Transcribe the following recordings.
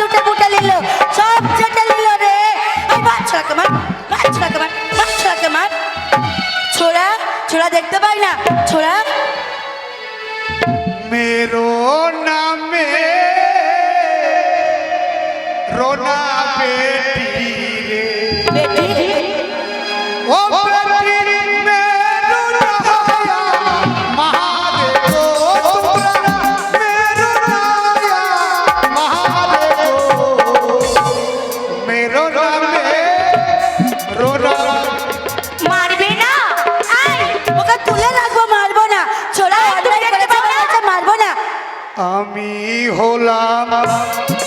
লুটে পুটে নিল, সব চেটে নিল রে। এই মার ছোড়াকে মার মার ছোড়াকে মার মার ছোড়াকে মার ছোড়া ছোড়া দেখতে পাই না, ছোড়া। মেরো নামে রোনা পে হলাম।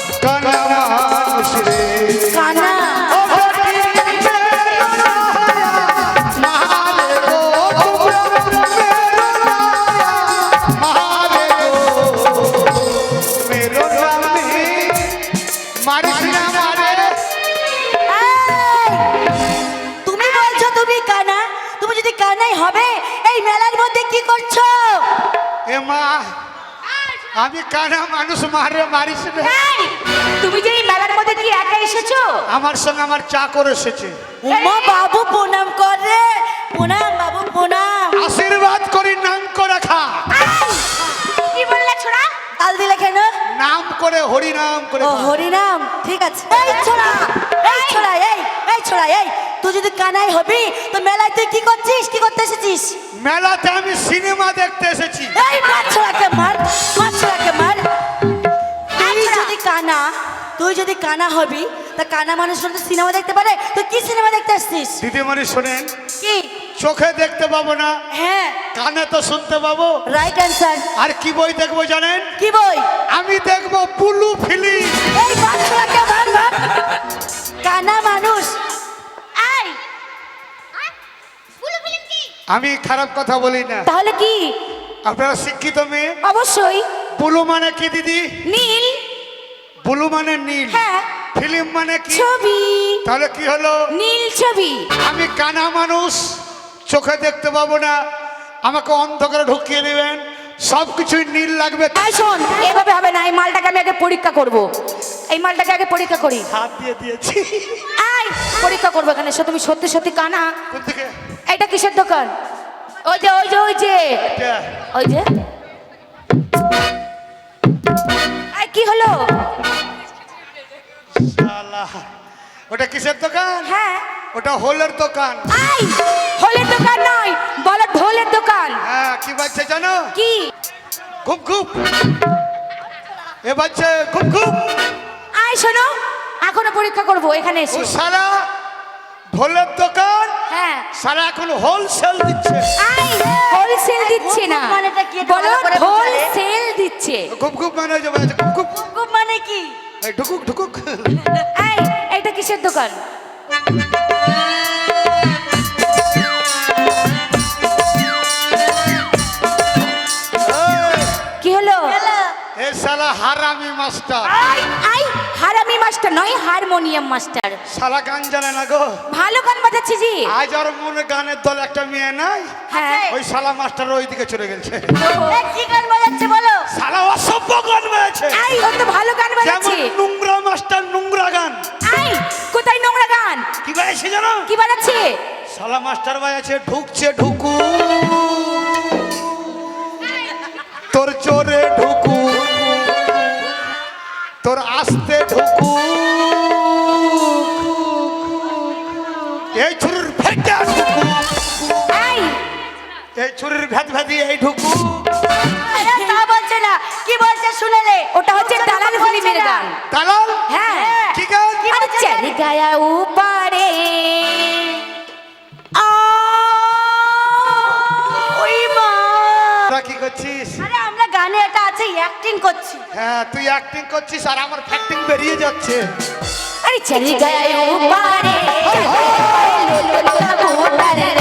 আমি কানা মানুষ মারে মারিস তুমি যে এই মেলার মধ্যে কি একা এসেছ? আমার সঙ্গে আমার চা করে এসেছে। উমা বাবু প্রণাম করে। প্রণাম বাবু প্রণাম। আশীর্বাদ করে। কাল দিলে কেন? নাম করে হরি নাম করে ও খা। হরিনাম ঠিক আছে। এই ছোড়া এই ছোড়া এই এই ছোড়া এই। তুই যদি কানাই হবি তো মেলায় তুই কি করছিস? কি করতে এসেছিস? মেলাতে আমি সিনেমা দেখতে এসেছি। এই মার ছোড়াকে মার মার ছোড়াকে মার। তুই যদি কানা তুই যদি কানা হবি তা কানা মানুষরা তো সিনেমা দেখতে পারে। তুই কি সিনেমা দেখতে আসছিস? দিদিমণি শোনেন। কি? চোখে দেখতে পাবো না হ্যাঁ। কানে তো শুনতে পাবো। রাইট অ্যান্সার আর কি বই দেখব জানেন? কি বই? আমি দেখব পুলু ফিলিম এই ছোড়াকে মার মার কানা মানুষ। আমি খারাপ কথা বলি না। তাহলে কি? আপনারা শিক্ষিত মেয়ে? অবশ্যই। বুলু মানে কি দিদি? নীল। বুলু মানে নীল। হ্যাঁ। ফিল্ম মানে কি? ছবি। তাহলে কি হলো? নীল ছবি। আমি কানা মানুষ। চোখে দেখতে পাবো না। আমাকে অন্ধকারে ঢুকিয়ে দেবেন। সব কিছুই নীল লাগবে। শোন এভাবে হবে না। এই মালটাকে আমি আগে পরীক্ষা করব। এই মালটাকে আগে পরীক্ষা করি। হাত দিয়ে দিয়েছি। আই পরীক্ষা করব এখানে। সে তুমি সত্যি সত্যি কানা। এটা কিসের দোকান? ওই যে ওই যে ওই যে। ওই যে। এই, কি হলো? শালা। ওটা কিসের দোকান? হ্যাঁ। ওটা হোলের দোকান। আই হোলের দোকান নয় বলো ঢোলের দোকান। হ্যাঁ কি বাজছে জানো? কি? খুব খুব এ বাজছে খুব খুব আই শোনো এখনও পরীক্ষা করব এখানে ও এসে। সারা ঢোলের দোকান? হ্যাঁ। সারা এখন হোলসেল দিচ্ছে। আই হোলসেল দিচ্ছে না। মানেটা কি? বলো? হোলসেল দিচ্ছে। খুব খুব মানে যে খুব খুব খুব মানে কি? এই ঢুকুক ঢুকুক। এই এটা কিসের দোকান? এই, কি হলো? এ সালা হারামি মাস্টার। আই আই হারামি মাস্টার নয় হারমোনিয়াম মাস্টার। সালা গান জানে না গো। ভালো গান বাজাচ্ছি জি। আজ আর মনে গানের দল একটা মেয়ে নাই। হ্যাঁ। ওই সালা মাস্টার ওই দিকে চলে গেছে। কি গান বাজাচ্ছে বলো? সালা অসভ্য গান বেড়েছে আই ও তো ভালো গান বাজাচ্ছে। নোংরা মাস্টার নোংরা গান। আই কোথায় নোংরা কি বাজছে জানো? কি বাজাচ্ছে সালা মাস্টার বাজাচ্ছে ঢুকছে ঢুকু। তোর চোরে ঢুকু। তোর আসতে ঢুকু। এই ছুরির ভেটা ঢুকু এই ছুরির ভেদ ভেদি এই ঢুকু। কি বলছে শুনেলে? ওটা হচ্ছে দালাল ফিল্মের গান। দালাল? হ্যাঁ। কি গান? আরে চল গায়া উপারে। ওই মা। তোরা কি করছিস? আরে আমরা গানে এটা আছে অ্যাক্টিং করছি। হ্যাঁ তুই অ্যাক্টিং করছিস আর আমার ফ্যাক্টিং বেরিয়ে যাচ্ছে। আরে চল গায়া উপারে। উপারে রে বাকুম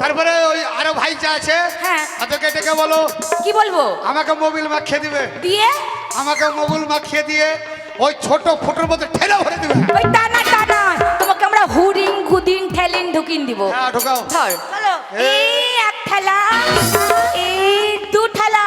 তারপরে ওই আরও ভাই যা আছে হ্যাঁ। তাদেরকে ডেকে বলো। কি বলব? আমাকে মোবিল মাখিয়ে দিবে। দিয়ে? আমাকে মোবিল মাখিয়ে দিয়ে ওই ছোট ফুটোর মধ্যে ঠেলে ভরে দিবে। ওই টানা টানা তোমাকে আমরা হুডিং গুদিন ঠেলিন ঢুকিন দিব। হ্যাঁ ঢোকাও। ধর। এই এক ঠেলা এই দু ঠেলা।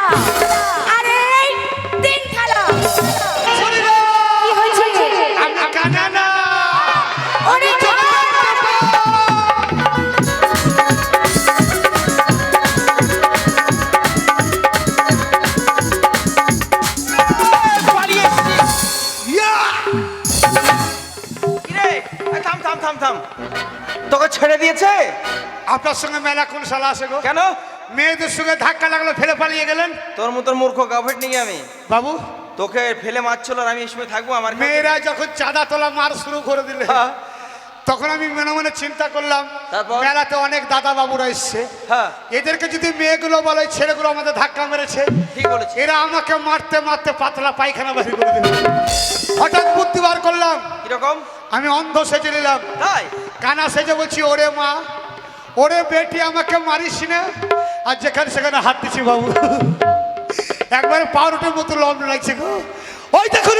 ছেড়ে দিয়েছে? আপনার সঙ্গে মেলা কোন সালা আসে গো? কেন? মেয়েদের সঙ্গে ধাক্কা লাগল ফেলে পালিয়ে গেলেন? তোর মতন মূর্খ গাভেট নিয়ে আমি। বাবু? তোকে ফেলে মারছিল আর আমি এই সময় থাকব আমার মেয়েরা যখন চাঁদা তোলা মার শুরু করে দিলে হ্যাঁ। তখন আমি মনে মনে চিন্তা করলাম তারপর? মেলাতে অনেক দাদা বাবুরা এসছে। হ্যাঁ। এদেরকে যদি মেয়েগুলো বলে ছেলেগুলো আমাদের ধাক্কা মেরেছে ঠিক বলেছি এরা আমাকে মারতে মারতে পাতলা পায়খানা বাড়ি করে দেবে হঠাৎ বার করলাম। কীরকম? আমি অন্ধ সেজে নিলাম। তাই? কানা সেজে বলছি ওরে মা ওরে বেটি আমাকে মারিস না। আর যেখানে সেখানে হাত দিছি বাবু। একবারে পাউরুটের মতো লম লাগছে গো। ওই দেখুন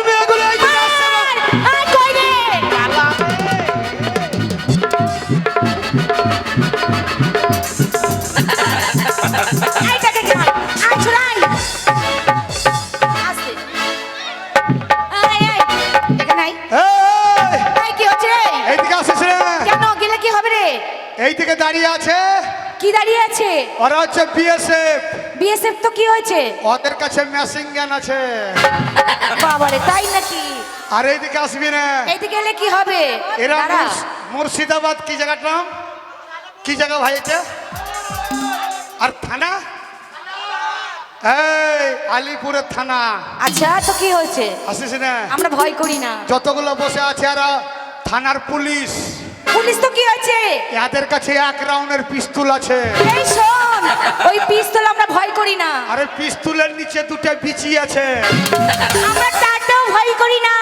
ওরা হচ্ছে বিএসএফ বিএসএফ তো কি হয়েছে? ওদের কাছে মেশিন গান আছে। বাবারে তাই নাকি? আর এইদিকে আসবি না। এইদিকে এলে কি হবে? এরা মুর্শিদাবাদ কি জায়গাটা নাম? কি জায়গা ভাই এটা? আর থানা? এই আলিপুরের থানা। আচ্ছা তো কি হয়েছে? আসিস না। আমরা ভয় করি না। যতগুলো বসে আছে আর থানার পুলিশ। পুলিশ তো কি হয়েছে? এদের কাছে এক রাউন্ডের পিস্তুল আছে। এই শোন ওই পিস্তল আমরা ভয় করি না। আরে পিস্তলের নিচে দুটো বিচি আছে। আমরা তারটাও ভয় করি না।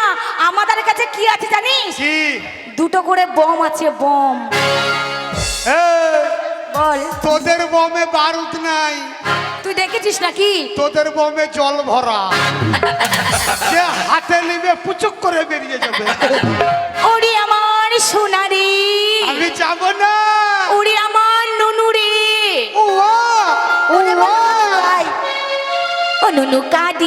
আমাদের কাছে কি আছে জানিস? কি? দুটো করে বম আছে বম। বল। তোদের বমে বারুদ নাই। তুই দেখেছিস নাকি? তোদের বমে জল ভরা। যে হাতে নিবে পুচুক করে বেরিয়ে যাবে।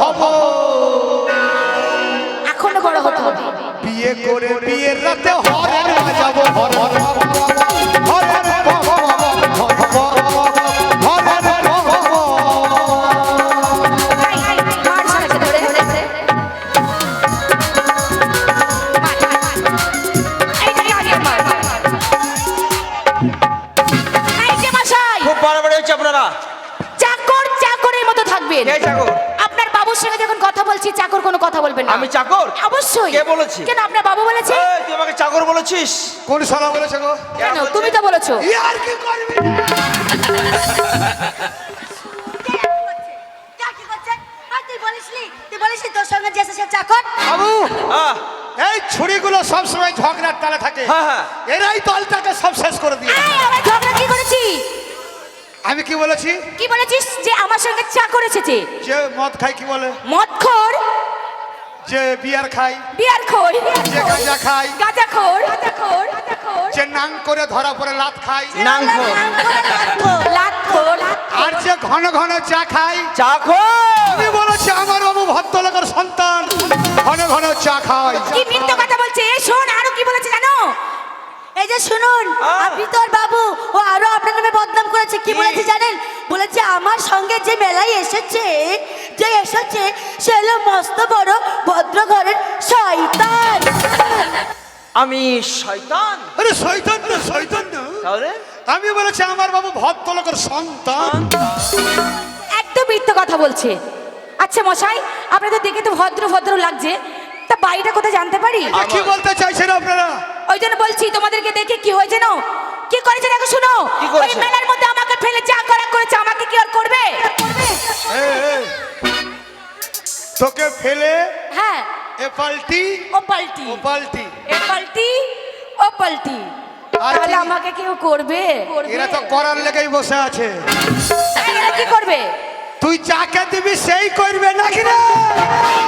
হব। এখনও বড় হতে হবে। বিয়ে করে বিয়ের রাতে হরে বাজাবো হর হর বলছি চাকর কোনো কথা বলবেন না। আমি চাকর? অবশ্যই। কে বলেছে? কেন আপনার বাবু বলেছে? এই, তুই আমাকে চাকর বলেছিস? কোন সালা বলেছে গো? কেন তুমি তো বলেছ। আর কি করবি? বলিসনি তুই বলিসনি তোর সঙ্গে যে চাকর বাবু আহ, এই ছুরিগুলো সবসময় ঝগড়ার তালে থাকে। হ্যাঁ, হ্যাঁ। এরাই দলটাকে সব শেষ করে দিয়ে এই, আমরা ঝগড়া কি করেছি? আমি কি বলেছি? কি বলেছিস? যে আমার সঙ্গে চা করেছে যে। মদ খাই কি বলে? মদ খোর। যে বিয়ার খাই বিয়ার খোর। যে গাঁজা খাই গাঁজা খোর। গাঁজা খোর। যে নাং করে ধরা পড়ে লাত খাই নাংখো খোর। আর যে ঘন ঘন চা খাই চাখো আমি বলেছি আমার বাবু ভদ্রলোকের সন্তান। ঘন ঘন চা খাই কি মিথ্যে কথা বলছে? শোন আরও কি বলেছে জানো? এই যে শুনুন আহ। বাবু ও আরও আপনার নামে বদনাম করেছে। কি বলেছে জানেন? বলেছে আমার সঙ্গে যে মেলায় এসেছে যে এসেছে সে হলো মস্ত বড় ভদ্র ঘরের শয়তান। আমি শয়তান? আরে শৈতন না শৈতন না। তাহলে? আমি বলেছি আমার বাবু ভদ্রলোকের সন্তান। একদম মিথ্যে কথা বলছে। আচ্ছা মশাই আপনাদের দেখে তো ভদ্র ভদ্র লাগছে। তা বাড়িটা কোথায় জানতে পারি? কি বলতে চাইছেন আপনারা? ওই জন্য বলছি তোমাদেরকে দেখে কি হয়েছে না কি করেছে দেখো শুনো। ওই মেলার মধ্যে আমাকে ফেলে যা করা করেছে আমাকে কি আর করবে? তোকে ফেলে হ্যাঁ। এ পাল্টি ও পাল্টি। ও পাল্টি। এ পাল্টি ও পাল্টি। তাহলে আমাকে কেউ করবে? এরা তো করার লেগেই বসে আছে। এরা কি করবে? তুই যাকে দিবি সেই করবে নাকি রে? এই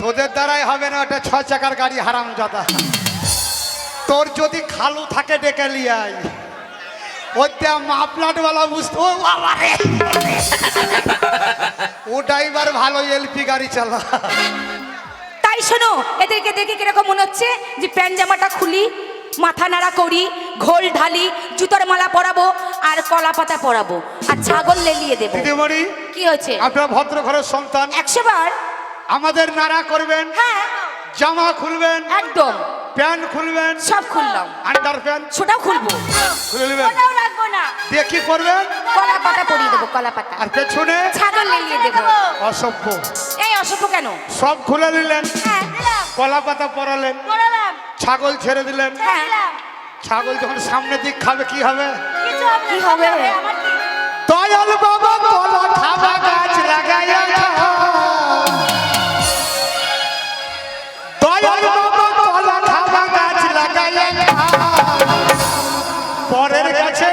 তোদের দ্বারাই হবে না ওটা ছ চাকার গাড়ি হারাম জাদা। তোর যদি খালু থাকে ডেকে লিয়াই ওইটা মাপলাটওয়ালা বুঝতো ও ড্রাইভার ভালো এলপি গাড়ি চালা। তাই শোনো এদেরকে দেখে কীরকম মনে হচ্ছে যে প্যান্ট জামাটা খুলি মাথা নাড়া করি ঘোল ঢালি জুতোর মালা পরাবো আর কলা পাতা পরাবো আর ছাগল লেলিয়ে দেবো। দিদিমণি কি হয়েছে? আপনার ভদ্র ঘরের সন্তান। একশো বার। আমাদের নাড়া করবেন হ্যাঁ। জামা খুলবেন একদম। প্যান্ট খুলবেন সব খুললাম। আন্ডার প্যান্ট সেটাও খুলবো। খুলে নেবেন। ওটাও রাখব না। দিয়ে কি করবেন? কলা পাতা পরিয়ে দেবো কলা পাতা। আর পেছনে ছাগল লেলিয়ে দেবো। অসভ্য। এই অসভ্য কেন? সব খুলে নিলেন। হ্যাঁ কলা পাতা পরালেন। ছাগল ছেড়ে দিলেন। হ্যাঁ ছাগল যখন সামনে দিক খাবে কি হবে? কি হবে? দয়াল বাবা কলা খাবা গাছ পরের কাছে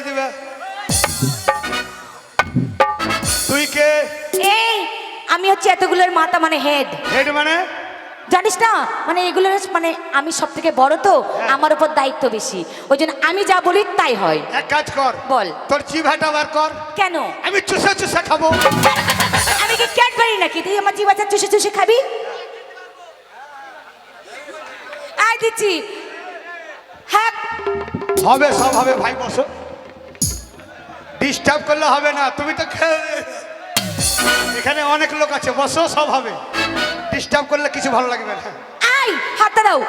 কি দিবে? তুই কে? এই আমি হচ্ছে এতগুলোর মাথা মানে হেড হেড মানে? জানিস না? মানে এগুলোর মানে আমি সব থেকে বড় তো আমার উপর দায়িত্ব বেশি। ওই জন্য আমি যা বলি তাই হয়। এক কাজ কর। বল। তোর চিভাটা বার কর। কেন? আমি চুষে চুষে খাব। আমি কি ক্যাডবেরি নাকি? তুই আমার জিবাচা চুষে চুষে খাবি? আয় দিচ্ছি। হ্যাঁ। হবে সব হবে ভাই বসো। ডিস্টার্ব করলে হবে না তুমি তো এখানে অনেক লোক আছে বসো সব হবে। ডিস্টার্ব করলে কিছু ভালো লাগবে না। আয় হাতটা দাও।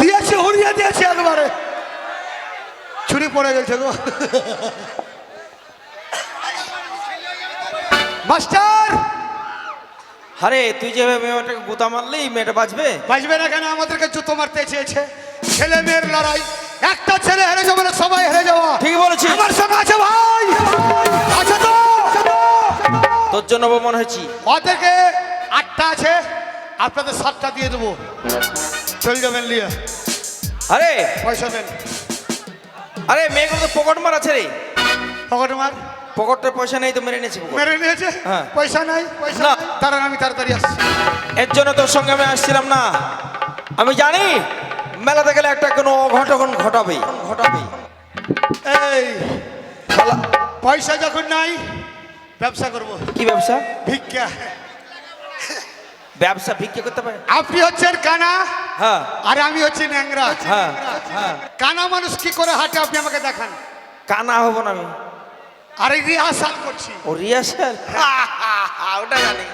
দিয়েছে হরিয়া দিয়েছে একবারে। ছুরি পড়ে গেছে গো। মাস্টার! আরে তুই যে মেয়েটাকে গুতা মারলি মেয়েটা বাঁচবে? বাঁচবে না কেন? আমাদেরকে জুতো মারতে চেয়েছে। ছেলে মেয়ের লড়াই। একটা ছেলে হেরে যাবে না সবাই হেরে যাওয়া। ঠিক বলেছি আমার সঙ্গে আছে ভাই। আছে তো? তোর জন্য অপমান হয়েছি। ওদেরকে আটটা আছে। আপনাদের সাতটা দিয়ে দেবো। চলে যাবেন নিয়ে আরে! পয়সা দেন আরে মেয়েগুলো তো পকেট মার আছে রে। পকেট মার? পকেটের পয়সা নেই তো মেরে নিয়েছি পকেট। মেরে নিয়েছে? হ্যাঁ। পয়সা নাই পয়সা না। তারা আমি তাড়াতাড়ি আসছি। এর জন্য তোর সঙ্গে আমি আসছিলাম না। আমি জানি মেলাতে গেলে একটা কোনো অঘটন ঘটাবে ঘটাবে এই শালা, পয়সা যখন নাই ব্যবসা করব। কি ব্যবসা? ভিক্ষা। ব্যবসা ভিক্ষা করতে পারে? আপনি হচ্ছেন কানা হ্যাঁ। আর আমি হচ্ছি ন্যাংরা। হ্যাঁ হ্যাঁ। কানা মানুষ কি করে হাঁটে আপনি আমাকে দেখান। কানা হব না আমি। আর রিহার্সাল করছি। ও রিয়াসাল ওটা জানি।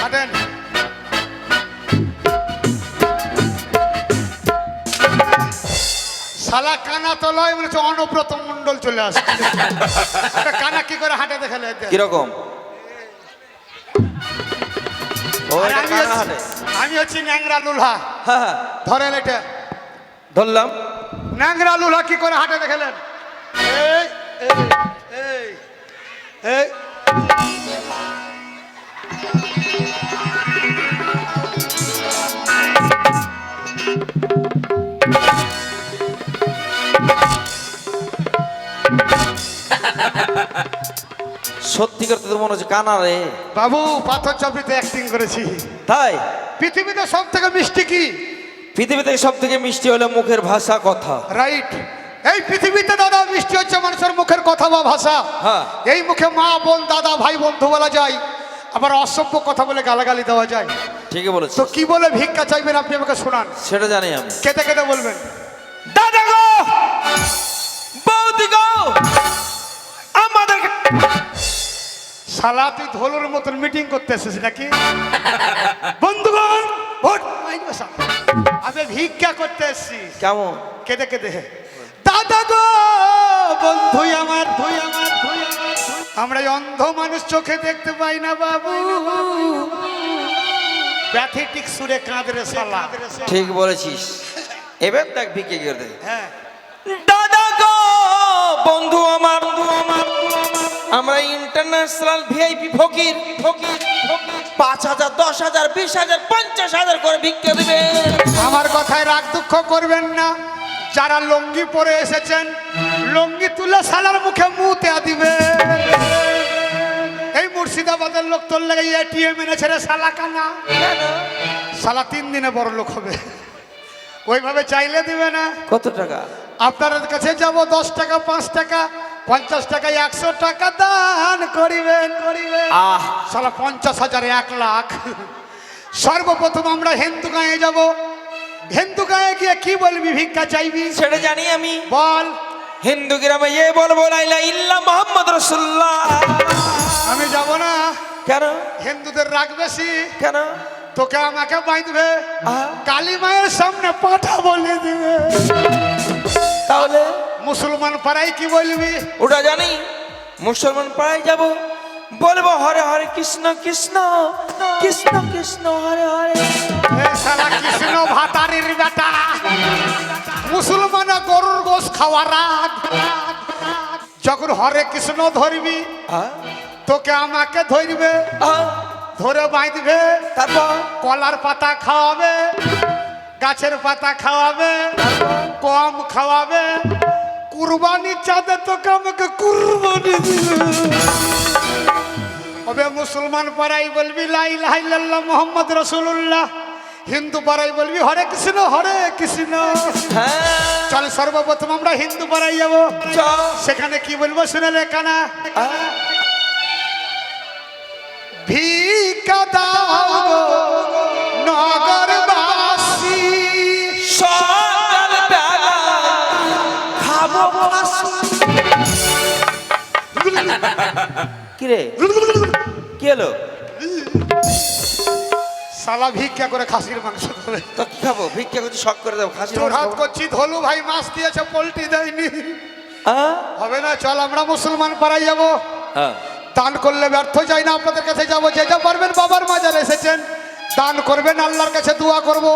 হাঁটেন। শালা কানা তো লয় হচ্ছে অনব্রত মন্ডল চলে আসে একটা কানা কি করে হাঁটে দেখালে? কীরকম? আমি হচ্ছি- ন্যাংরা লুলহা ধরেন এটা। ধরলাম। ন্যাংরা লুলহা কি করে হাঁটে দেখালেন এই এই। এই সত্যি করতে তো মনে হচ্ছে কানা রে? বাবু পাথর চাপড়িতে অ্যাক্টিং করেছি। তাই? পৃথিবীতে সব থেকে মিষ্টি কি? পৃথিবী থেকে সব থেকে মিষ্টি হলো মুখের ভাষা কথা। রাইট এই পৃথিবীতে দাদা মিষ্টি হচ্ছে মানুষের মুখের কথা বা ভাষা। হ্যাঁ। এই মুখে মা বোন দাদা ভাই বন্ধু বলা যায়। আবার অসভ্য কথা বলে গালাগালি দেওয়া যায়। ঠিকই বলেছিস। তো কি বলে ভিক্ষা চাইবেন আপনি আমাকে শোনান? সেটা জানি আমি। কেটে কেটে বলবেন। দাদা গো! বৌদি গো! আমাদের শালা তুই ধলুর মতন মিটিং করতে এসেছিস নাকি? বন্ধুগণ ভোট। আমি ভিক্ষা করতে এসেছি। কেমন? কেটে কেটে দাদা গো বন্ধু আমার। আমার অন্ধ মানুষ চোখে দেখতে পাই না বাবু। প্যাথেটিক সুরে কাঁদরে শালা। ঠিক বলেছিস। এবার দেখ ভিকে গিয়ে দে হ্যাঁ। দাদা গো বন্ধু আমার। বন্ধু আমার আমরা ইন্টারন্যাশনাল ভিআইপি ফকির ফকির ফকির। পাঁচ হাজার দশ হাজার বিশ হাজার পঞ্চাশ হাজার করে ভিক্ষা দিবে। আমার কথায় রাগ দুঃখ করবেন না। যারা লঙ্গি পরে এসেছেন লঙ্গি তুলে শালার মুখে মুতে দিবে। এই মুর্শিদাবাদের লোক তোর লাগে এটিএম এনেছে রে শালা কানা শালা তিন দিনে বড় লোক হবে। ওইভাবে চাইলে দিবে না। কত টাকা? আপনার কাছে যাব দশ টাকা পাঁচ টাকা পঞ্চাশ টাকা একশো টাকা দান করিবেন করিবেন। আহ। সালা পঞ্চাশ হাজার এক লাখ। সর্বপ্রথম আমরা হিন্দু গায়ে যাব। হিন্দু গায়ে গিয়ে কি বলবি ভিক্ষা চাইবি সেটা জানি আমি বল হিন্দু গ্রামে এ বলব লাইলা ইল্লা মোহাম্মদ রসুল্লাহ আমি যাব না কেন হিন্দুদের রাগ বেশি। কেন তোকে আমাকে বাঁধবে। কালী মায়ের সামনে পাঠা বলে দিবে। তাহলে? মুসলমান পাড়ায় কি বলবি? ওটা জানি। মুসলমান পাড়ায় যাব। বলব হরে হরে কৃষ্ণ কৃষ্ণ কৃষ্ণ কৃষ্ণ হরে হরে। সারা কৃষ্ণ ভাতারির বেটা মুসলমান গরুর গোস খাওয়া রাগ। যখন হরে কৃষ্ণ ধরবি তোকে আমাকে ধরবে ধরে বাঁধবে তারপর? কলার পাতা খাওয়াবে গাছের পাতা খাওয়াবে কম খাওয়াবে কুরবানির চাঁদে তোকে আমাকে কুরবানি দিবে। তবে মুসলমান পাড়াই বলবি লাই লাইল্লাহ মোহাম্মদ রসুল্লাহ হিন্দু পাড়াই বলবি হরে কৃষ্ণ হরে কৃষ্ণ। হ্যাঁ। চল সর্বপ্রথম আমরা হিন্দু পাড়াই যাব। চল। সেখানে কি বলব শুনে রে কানা দাও গো নগরবাসী। কি হলো? সালা ভিক্ষা করে খাসির মাংস ধরে তো কি খাব? ভিক্ষা করছি শখ করে দেবো খাসি তোর হাত করছি ধলু ভাই মাছ দিয়েছে পোল্ট্রি দেয়নি। হবে না চল আমরা মুসলমান পাড়াই যাব। হ্যাঁ। দান করলে ব্যর্থ যাই না আপনাদের কাছে যাব। যে যা পারবেন বাবার মাজার এসেছেন। দান করবেন আল্লাহর কাছে দোয়া করব।